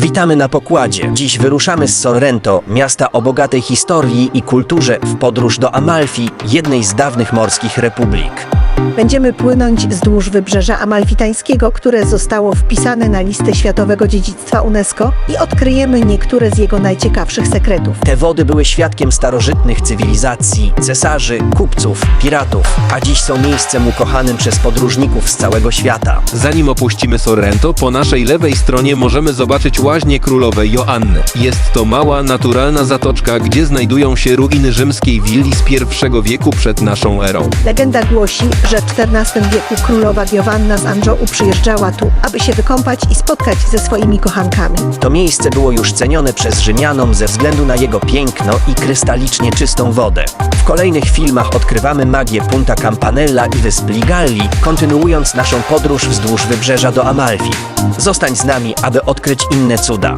Witamy na pokładzie. Dziś wyruszamy z Sorrento, miasta o bogatej historii i kulturze, w podróż do Amalfi, jednej z dawnych morskich republik. Będziemy płynąć wzdłuż wybrzeża amalfitańskiego, które zostało wpisane na listę Światowego Dziedzictwa UNESCO i odkryjemy niektóre z jego najciekawszych sekretów. Te wody były świadkiem starożytnych cywilizacji, cesarzy, kupców, piratów, a dziś są miejscem ukochanym przez podróżników z całego świata. Zanim opuścimy Sorrento, po naszej lewej stronie możemy zobaczyć łaźnię królowej Joanny. Jest to mała, naturalna zatoczka, gdzie znajdują się ruiny rzymskiej willi z I wieku przed naszą erą. Legenda głosi, że w XIV wieku królowa Giovanna z Anjou przyjeżdżała tu, aby się wykąpać i spotkać ze swoimi kochankami. To miejsce było już cenione przez Rzymianom ze względu na jego piękno i krystalicznie czystą wodę. W kolejnych filmach odkrywamy magię Punta Campanella i wysp Ligalli, kontynuując naszą podróż wzdłuż wybrzeża do Amalfi. Zostań z nami, aby odkryć inne cuda.